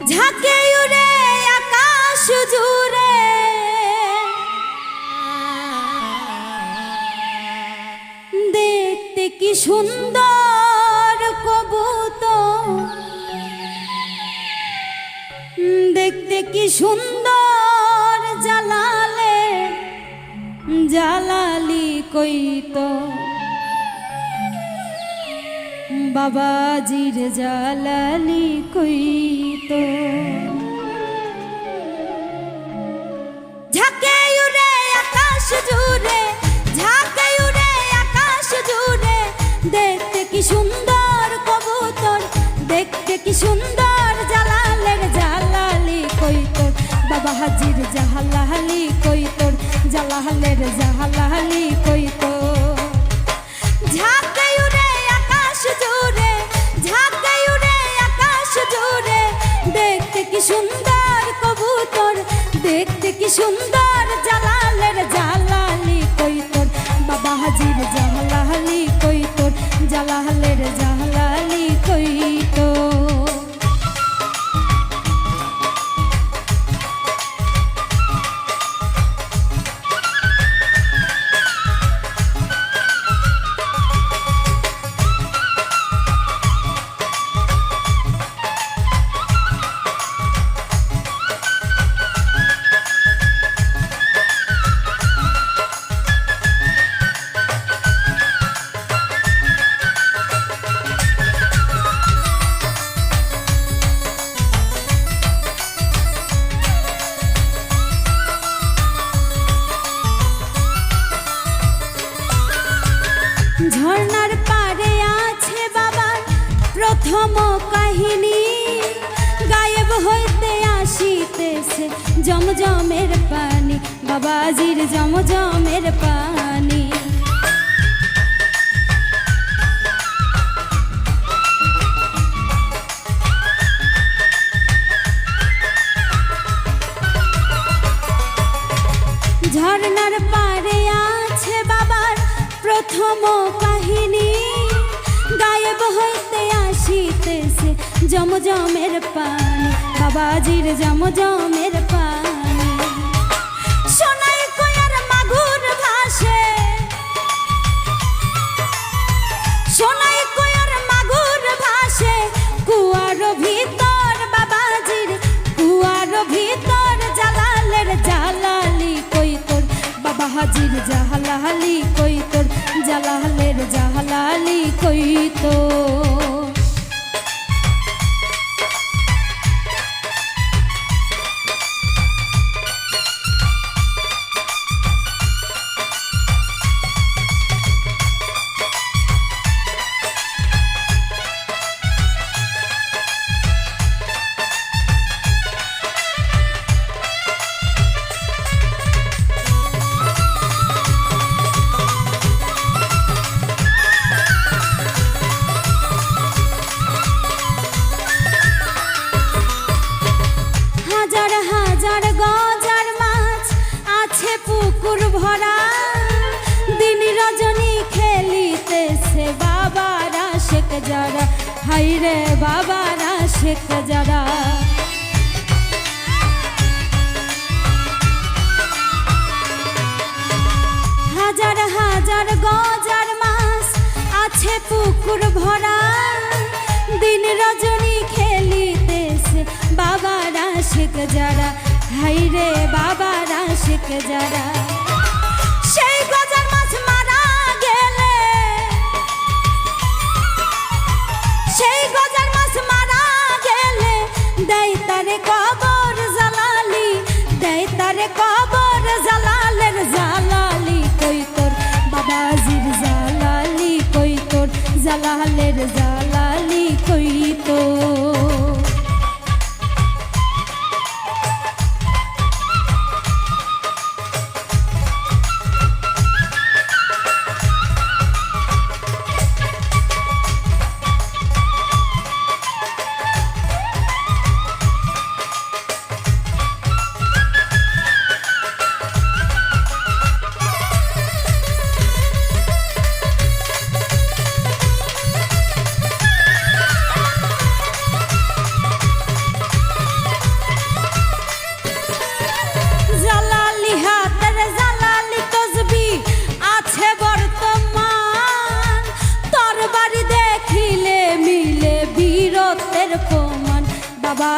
ঝাঁকে উড়ে আকাশ জুড়ে। দেখতে কি সুন্দর কবুতর। দেখতে কি সুন্দর জালালে জালালি কইতো বাবাজির জালালি কইতো। ঝাঁকে উড়ে আকাশ জুড়ে, ঝাঁকে উড়ে আকাশ জুড়ে, দেখতে কি সুন্দর কবুতর, দেখতে কি সুন্দর জালালের জালালি কইতোর বাবা হাজির জাহালালি কইতোর জালালের জাহালালি কইতোর ঝাঁকে দেখতে কি সুন্দর জালালের প্রথম কাহিনী গায়েব হইতে আসিতেছে জমজমের পানি, বাবাজির জমজমের পানি। ঝর্ণার পারে আছে বাবার প্রথম কাহিনী। গায়েব হইতে আসিতেছে জমজমের পানি বাবাজির জমজমের পানি সোনাই কয়ার মাগুর ভাসে সোনাই কয়ার মাগুর কুয়ার ভিতর বাবাজির কুয়ার ভিতর জালালের জালালি কইতর বাবা হাজির জাহালালি কইতর জালালের জাহালালি কইতর যারা, হাইরে বাবারা শেখ যারা। হাজার হাজার গজার মাছ আছে পুকুর ভরা। দিন রজনী খেলিতেছে বাবারা শেখ যারা, হাইরে বাবারা শেখ যারা।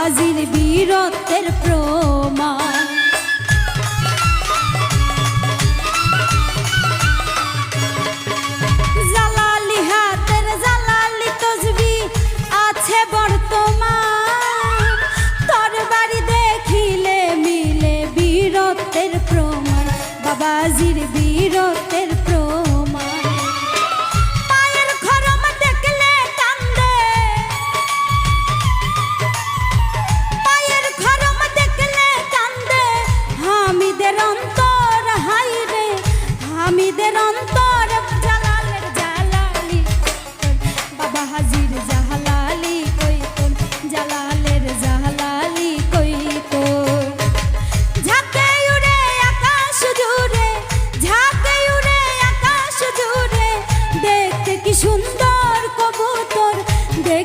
বাবাজির বীরত্বের প্রমাণ। জালালি তসবি আছে বর্তমান। তোর বাড়ি দেখিলে মিলে বীরত্বের বীরত্বের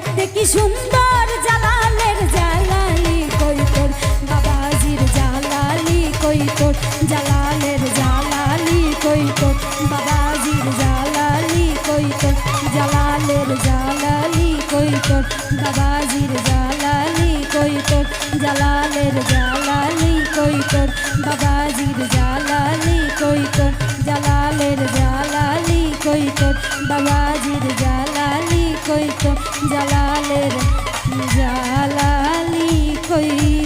দেখতে কি সুন্দর জালালের জালালি কই তোর বাবাজির জালালি কই তোর জালালের জালালি কই তোর বাবাজির জালালি কই তোর জালালের জালালি কই তোর বাবাজির জালালি কই তোর জালালের জালালি কই তোর বাবাজির জালালি কই তোর জালালের জালালি কই তোর বাবাজির জালালি কইতো জালালের জালালি কই